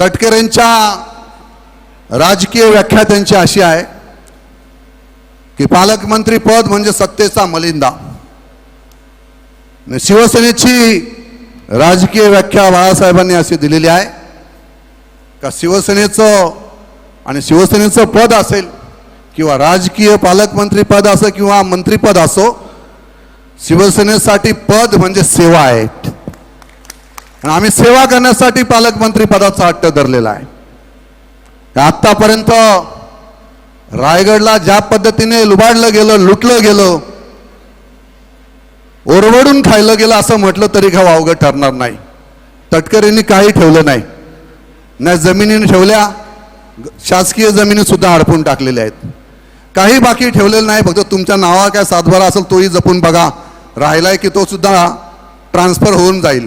तटकरेंच्या राजकीय व्याख्या त्यांची अशी आहे की पालकमंत्री पद म्हणजे सत्तेचा मलिंदा. शिवसेनेची राजकीय व्याख्या बाळासाहेबांनी अशी दिलेली आहे का शिवसेनेचं आणि शिवसेनेचं पद असेल किंवा राजकीय पालकमंत्री पद असो किंवा मंत्रीपद असो शिवसेनेसाठी पद म्हणजे सेवा आहे आणि आम्ही सेवा करण्यासाठी पालकमंत्री पदाचा हट्ट धरलेला आहे. आत्तापर्यंत रायगडला ज्या पद्धतीने लुबाडलं गेलं लुटलं गेलं ओरवडून खायलं गेलं असं म्हटलं तरी का वावगं ठरणार नाही. तटकरेंनी काही ठेवलं नाही. नाही जमिनी ठेवल्या शासकीय जमिनी सुद्धा अडपून टाकलेल्या आहेत. काही बाकी ठेवलेलं नाही फक्त तुमच्या नावा काय सातबारा असेल तोही जपून बघा. राहिलाय की तो सुद्धा ट्रान्सफर होऊन जाईल.